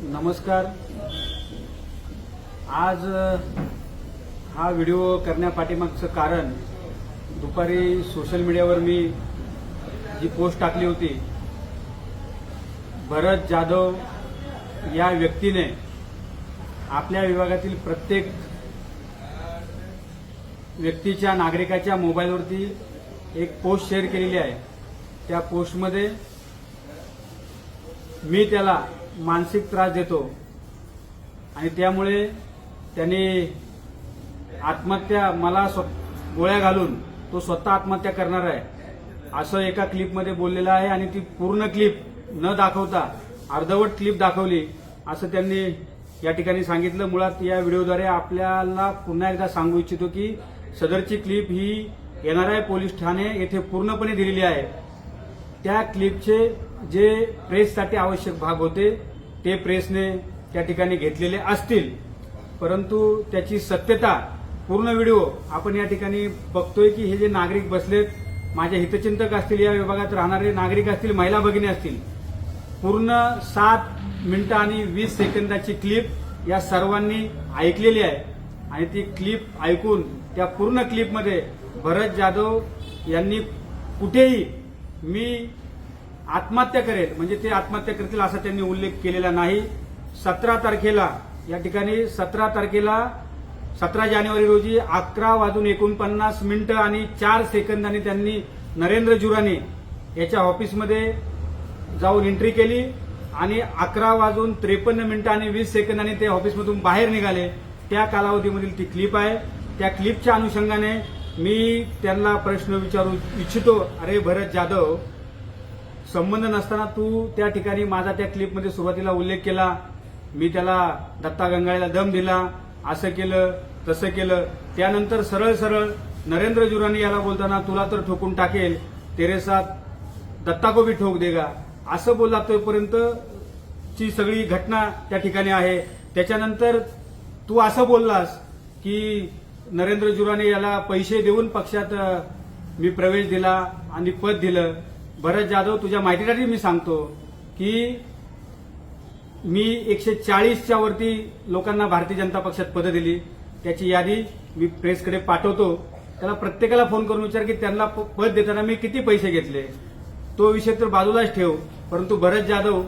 नमस्कार. आज हा व्हिडिओ करण्यापाठीमागचं कारण दुपारी सोशल मीडियावर मी जी पोस्ट टाकली होती भरत जाधव या व्यक्तीने आपल्या विभागातील प्रत्येक व्यक्तीच्या नागरिकाच्या मोबाईलवरती एक पोस्ट शेअर केलेली आहे. त्या पोस्टमध्ये मी त्याला मानसिक त्रास देतो. आणि त्यामुळे त्याने आत्महत्या मला स्व गोळ्या घालून तो स्वतः आत्महत्या करणार आहे. असं एका क्लिपमध्ये बोललेलं आहे आणि ती पूर्ण क्लिप न दाखवता अर्धवट क्लिप दाखवली असं त्यांनी या ठिकाणी सांगितलं. मुळात या व्हिडिओद्वारे आपल्याला पुन्हा एकदा सांगू इच्छितो की सदरची क्लिप ही एनआरआय पोलीस ठाणे येथे पूर्णपणे दिलेली आहे. त्या क्लिपचे जे प्रेससाठी आवश्यक भाग होते ते प्रेसने त्या ठिकाणी घेतलेले असतील. परंतु त्याची सत्यता पूर्ण व्हिडिओ आपण या ठिकाणी बघतोय की हे जे नागरिक बसलेत माझे हितचिंतक असतील या विभागात राहणारे नागरिक असतील महिला भगिनी असतील पूर्ण सात मिनिटं आणि वीस सेकंदाची क्लिप या सर्वांनी ऐकलेली आहे. आणि ती क्लिप ऐकून त्या पूर्ण क्लिपमध्ये भरत जाधव यांनी कुठेही मी आत्महत्या करेल म्हणजे ते आत्महत्या करतील असा त्यांनी उल्लेख केलेला नाही. सतरा तारखेला या ठिकाणी सतरा तारखेला सतरा जानेवारी रोजी अकरा वाजून एकोणपन्नास मिनिटं आणि चार सेकंदांनी त्यांनी नरेंद्र जुराने याच्या ऑफिसमध्ये जाऊन एंट्री केली आणि अकरा वाजून त्रेपन्न मिनिटं आणि वीस सेकंदांनी ते ऑफिसमधून बाहेर निघाले. त्या कालावधीमधील ती क्लिप आहे. त्या क्लिपच्या अनुषंगाने मी त्यांना प्रश्न विचारू इच्छितो अरे भरत जाधव संबंध नसताना तू त्या ठिकाणी माझा त्या क्लिपमध्ये सुरुवातीला उल्लेख केला. मी त्याला दत्ता गंगाळीला दम दिला. असं केलं तसं केलं. त्यानंतर सरळ सरळ नरेंद्र जुरानी याला बोलताना तुला तर ठोकून टाकेल. तेरेसात दत्ता को भी ठोक देगा. असं बोलला तोपर्यंत ची सगळी घटना त्या ठिकाणी आहे. त्याच्यानंतर तू असं बोललास की नरेंद्र जुराने याला पैसे देऊन पक्षात मी प्रवेश दिला आणि पद दिलं. भरत जाधव तुझ्या माहितीसाठी मी सांगतो की मी एकशे चाळीसच्या वरती लोकांना भारतीय जनता पक्षात पदं दिली. त्याची यादी मी प्रेसकडे पाठवतो. त्याला प्रत्येकाला फोन करून विचार की त्यांना प- पद देताना मी किती पैसे घेतले? तो विषय तर बाजूलाच ठेव. परंतु भरत जाधव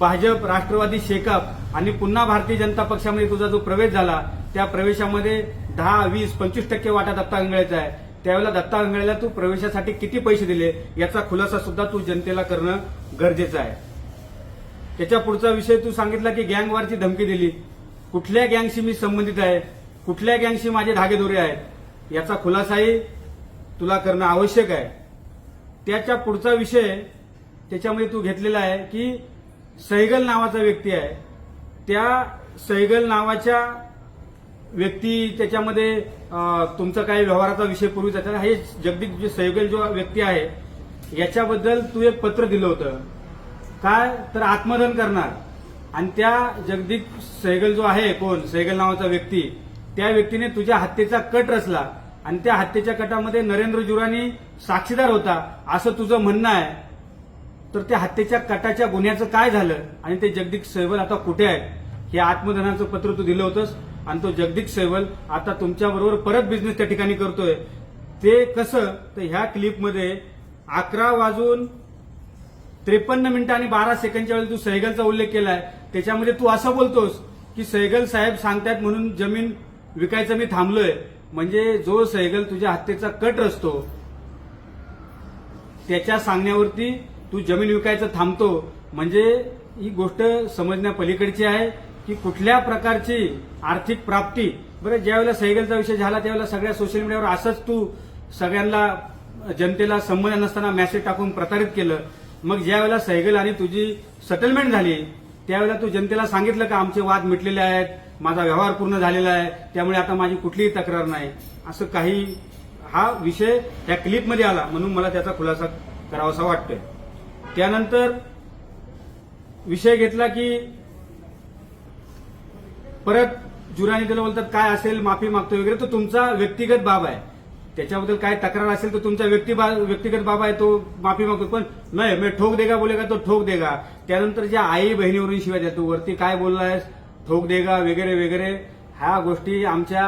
भाजप राष्ट्रवादी शेकाप आणि पुन्हा भारतीय जनता पक्षामध्ये तुझा जो प्रवेश झाला त्या प्रवेशामध्ये दहा वीस पंचवीस टक्के वाटा दत्ता अंगळ्याचा आहे. त्यावेळेला दत्ता अंगळ्याला तू प्रवेशासाठी किती पैसे दिले? याचा खुलासा सुद्धा तू जनतेला करणं गरजेचं आहे. त्याच्या पुढचा विषय तू सांगितला की गँगवारची धमकी दिली. कुठल्या गँगशी मी संबंधित आहे? कुठल्या गँगशी माझे धागेदोरे आहेत? याचा खुलासाही तुला करणं आवश्यक आहे. त्याच्या पुढचा विषय त्याच्यामध्ये तू घेतलेला आहे की सैगल नावाचा व्यक्ती आहे. त्या सैगल नावाच्या व्यक्ती त्याच्यामध्ये तुमचा काही व्यवहाराचा विषय पूर्वी जातात हे जगदीप जे सैगल जो व्यक्ती आहे याच्याबद्दल तू एक पत्र दिलं होतं. काय? तर आत्मदहन करणार. आणि त्या जगदीप सहगल जो आहे कोण सहगल नावाचा व्यक्ती त्या व्यक्तीने तुझ्या हत्येचा कट रचला. आणि त्या हत्येच्या कटामध्ये नरेंद्र जुरानी साक्षीदार होता असं तुझं म्हणणं आहे. तर त्या हत्येच्या कटाच्या गुन्ह्याचं काय झालं? आणि ते जगदीप सहगल आता कुठे आहेत? हे आत्मधनाचं पत्र तू दिलं होतंस. आणि तो जगदीप सहगल आता तुमच्याबरोबर परत बिझनेस त्या ठिकाणी करतोय. ते कसं तर ह्या क्लिपमध्ये अकरा वाजून त्रेपन्न मिनिटं आणि बारा सेकंडच्या वेळी तू सहगलचा उल्लेख केलाय. त्याच्यामध्ये तू असं बोलतोस की सहगल साहेब सांगतायत म्हणून जमीन विकायचं मी थांबलोय. म्हणजे जो सहगल तुझ्या हत्येचा कट असतो त्याच्या सांगण्यावरती तू जमीन विकायचं थांबतो. म्हणजे ही गोष्ट समजण्या पलीकडची आहे. की कुठल्या प्रकारची आर्थिक प्राप्ती? बरं ज्यावेळेला सहगलचा विषय झाला त्यावेळेला सगळ्या सोशल मीडियावर असंच तू सगळ्यांना जनतेला संबंध नसताना मेसेज टाकून प्रतारित केलं. मग ज्यावेळेला सहगल आणि तुझी सेटलमेंट झाली त्यावेळेला तू जनतेला सांगितलं का आमचे वाद मिटलेले आहेत माझा व्यवहार पूर्ण झालेला आहे त्यामुळे आता माझी कुठलीही तक्रार नाही? असं काही हा विषय त्या क्लिपमध्ये आला म्हणून मला त्याचा खुलासा करावासा वाटतोय. त्यानंतर विषय घेतला की परत जुराने त्याला बोलतात काय असेल माफी मागतो वगैरे. तो तुमचा व्यक्तिगत बाब आहे. त्याच्याबद्दल काय तक्रार असेल तर तुमचा व्यक्ती व्यक्तिगत बाबा आहे तो माफी मागतो पण नाही मी ठोक देगा बोलेगा तो ठोक देगा. त्यानंतर ज्या आई बहिणीवरून शिवाय देतो वरती काय बोललायस? ठोक देगा वगैरे वगैरे. ह्या गोष्टी आमच्या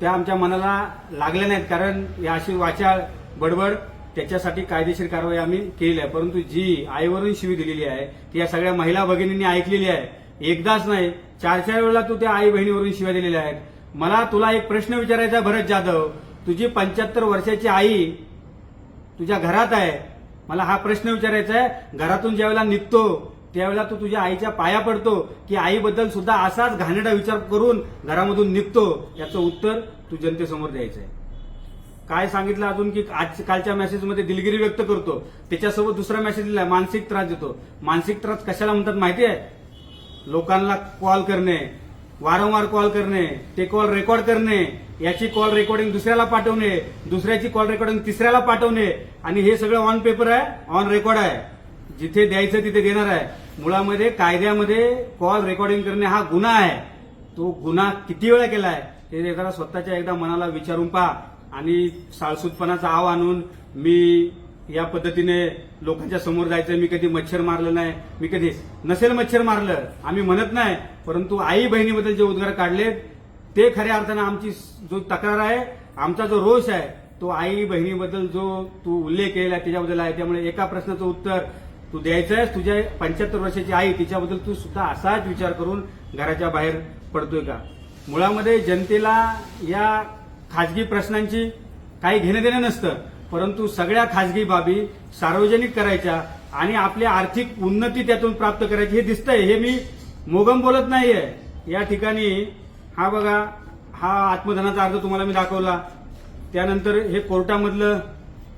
त्या आमच्या मनाला लागल्या नाहीत. कारण या अशी वाचा बडबड त्याच्यासाठी कायदेशीर कारवाई आम्ही केलेली आहे. परंतु जी आईवरून शिवी दिलेली आहे ती या सगळ्या महिला भगिनींनी ऐकलेली आहे एकदाच नाही चार चार वेळेला तू त्या आई बहिणीवरून शिव्या दिलेल्या आहेत. मला तुला एक प्रश्न विचारायचा आहे, भरत जाधव. तुझी पंच्याहत्तर वर्षाची आई तुझ्या घरात आहे. मला हा प्रश्न विचारायचा आहे. घरातून ज्यावेळेला निघतो त्यावेळेला तू तुझ्या आईच्या पाया पडतो की आईबद्दल सुद्धा असाच घाणेडा विचार करून घरामधून निघतो याचं उत्तर तू जनतेसमोर द्यायचं आहे काय सांगितलं अजून की आज कालच्या मेसेजमध्ये दिलगिरी व्यक्त करतो. त्याच्यासोबत दुसरा मेसेज दिलाय मानसिक त्रास देतो. मानसिक त्रास कशाला म्हणतात माहिती आहे? लोकांना कॉल करणे वारंवार कॉल करणे ते कॉल रेकॉर्ड करणे याची कॉल रेकॉर्डिंग दुसऱ्याला पाठवणे दुसऱ्याची कॉल रेकॉर्डिंग तिसऱ्याला पाठवणे आणि हे सगळं ऑन पेपर आहे ऑन रेकॉर्ड आहे. जिथे द्यायचं तिथे देणार आहे. मुळामध्ये कायद्यामध्ये कॉल रेकॉर्डिंग करणे हा गुन्हा आहे. तो गुन्हा किती वेळा केलाय ते एकदा स्वतःच्या एकदा मनाला विचारून पहा. आणि साळसूतपणाचा आव आणून मी या पद्धतीने लोकांच्या समोर जायचं मी कधी मच्छर मारलं नाही मी कधी नसेल मच्छर मारलं आम्ही म्हणत नाही परंतु आई बहिणीबद्दल जे उद्गार काढलेत ते खऱ्या अर्थानं आमची जो तक्रार आहे आमचा जो रोष आहे तो आई बहिणीबद्दल जो तू उल्लेख केलेला आहे त्याच्याबद्दल आहे. त्यामुळे एका प्रश्नाचं उत्तर तू द्यायचं आहेस तुझ्या पंच्याहत्तर वर्षाची आई तिच्याबद्दल तू सुद्धा असाच विचार करून घराच्या बाहेर पडतोय का? मुळामध्ये जनतेला या खाजगी प्रश्नांची काही घेणं देणं नसतं. परंतु सगळ्या खाजगी बाबी सार्वजनिक करायच्या आणि आपली आर्थिक उन्नती त्यातून प्राप्त करायची हे दिसतंय हे मी मोगम बोलत नाहीये. या ठिकाणी हा बघा हा आत्मधनाचा अर्ज तुम्हाला मी दाखवला. त्यानंतर हे कोर्टामधलं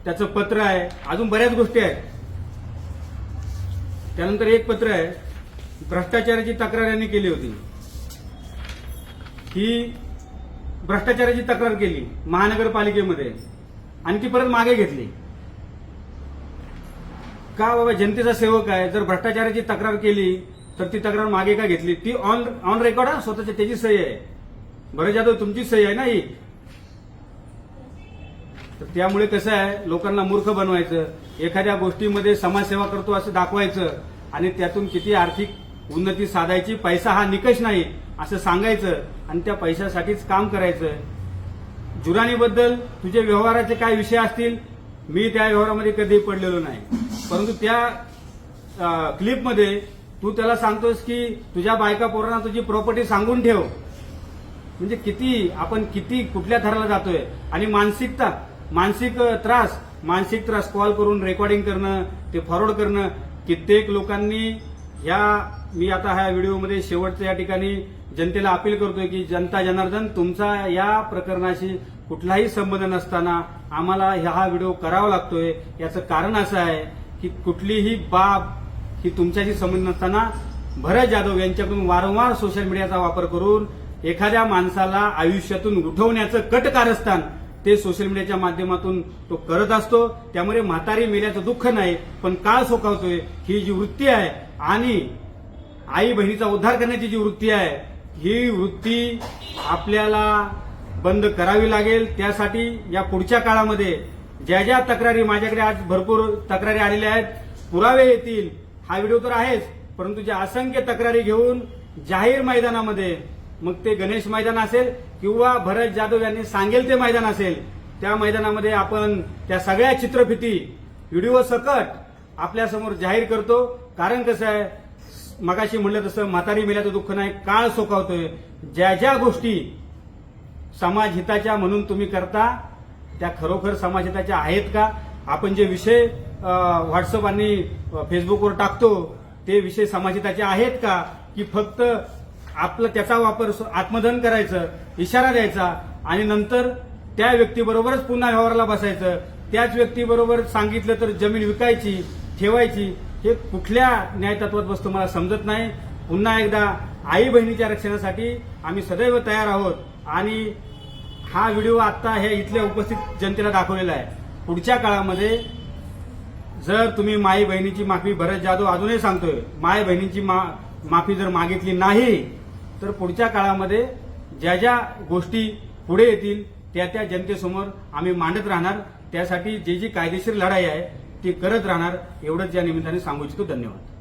त्याचं पत्र आहे. अजून बऱ्याच गोष्टी आहेत. त्यानंतर एक पत्र आहे. भ्रष्टाचाराची तक्रार यांनी केली होती. ही भ्रष्टाचाराची तक्रार केली महानगरपालिकेमध्ये. आणि ती परत मागे घेतली. का बाबा जनतेचा सेवक आहे? जर भ्रष्टाचाराची तक्रार केली तर ती तक्रार मागे का घेतली? ती ऑन ऑन रेकॉर्ड आहे स्वतःची त्याची सही आहे. बरं जाधव तुमची सही आहे ना ही? तर त्यामुळे कसं आहे लोकांना मूर्ख बनवायचं एखाद्या गोष्टीमध्ये समाजसेवा करतो असं दाखवायचं आणि त्यातून किती आर्थिक उन्नती साधायची पैसा हा निकष नाही असं सांगायचं आणि त्या पैशासाठीच काम करायचं जुरानीबद्दल तुझे व्यवहाराचे काय विषय असतील मी त्या व्यवहारामध्ये कधी पडलेलो नाही. परंतु त्या क्लिपमध्ये तू त्याला सांगतोस की तुझ्या बायका पोरांना तुझी प्रॉपर्टी सांगून ठेव. म्हणजे किती आपण किती कुठल्या थराला जातोय. आणि मानसिकता मानसिक त्रास मानसिक त्रास कॉल करून रेकॉर्डिंग करणं ते फॉरवर्ड करणं कित्येक लोकांनी ह्या मी आता ह्या व्हिडिओमध्ये शेवटच्या या ठिकाणी जनतेला अपील करतोय की जनता जनार्दन तुमचा या प्रकरणाशी कुठलाही संबंध नसताना आम्हाला हा व्हिडिओ करावा लागतोय. याचं कारण असं आहे की कुठलीही बाब ही तुमच्याशी संबंध नसताना भरत जाधव यांच्याकडून वारंवार सोशल मीडियाचा वापर करून एखाद्या माणसाला आयुष्यातून उठवण्याचं कट कारस्थान ते सोशल मीडियाच्या माध्यमातून तो करत असतो. त्यामुळे म्हातारी मेल्याचं दुःख नाही पण काळ सोकावतोय. ही जी वृत्ती आहे आणि आई बहिणीचा उद्धार करण्याची जी वृत्ती आहे ही वृत्ती आपल्याला बंद करावी लागेल. त्यासाठी या पुढच्या काळामध्ये ज्या ज्या तक्रारी माझ्याकडे आज भरपूर तक्रारी आलेल्या आहेत पुरावे येतील. हा व्हिडिओ तर आहेच परंतु ज्या असंख्य तक्रारी घेऊन जाहीर मैदानामध्ये मग ते गणेश मैदान असेल किंवा भरत जाधव यांनी सांगेल ते मैदान असेल त्या मैदानामध्ये आपण त्या सगळ्या चित्रफिती व्हिडिओ सकट आपल्यासमोर जाहीर करतो. कारण कसं आहे मगाशी म्हणलं तसं म्हातारी मेल्याचं दुःख नाही काळ सोकावतोय. ज्या ज्या गोष्टी समाज हिताच्या म्हणून तुम्ही करता त्या खरोखर समाज हिताच्या आहेत का? आपण जे विषय व्हॉट्सअप आणि फेसबुकवर टाकतो ते विषय समाजहिताचे आहेत का? की फक्त आपलं त्याचा वापर आत्मधन करायचं इशारा द्यायचा आणि नंतर त्या व्यक्तीबरोबरच पुन्हा व्यवहाराला बसायचं. त्याच व्यक्तीबरोबर सांगितलं तर जमीन विकायची ठेवायची हे कुठल्या न्यायतत्वात बसतो मला समजत नाही. पुन्हा एकदा आई बहिणीच्या रक्षणासाठी आम्ही सदैव तयार आहोत आणि हा व्हिडिओ आता हे इथल्या उपस्थित जनतेला दाखवलेला आहे. पुढच्या काळामध्ये जर तुम्ही माई बहिणीची माफी भरत जाधव अजूनही सांगतोय माय बहिणीची मा, माफी जर मागितली नाही तर पुढच्या काळामध्ये ज्या ज्या गोष्टी पुढे येतील त्या त्या जनतेसमोर आम्ही मांडत राहणार. त्यासाठी जी जी कायदेशीर लढाई आहे ते करत राहणार एवढंच या निमित्ताने सांगू इच्छितो. धन्यवाद.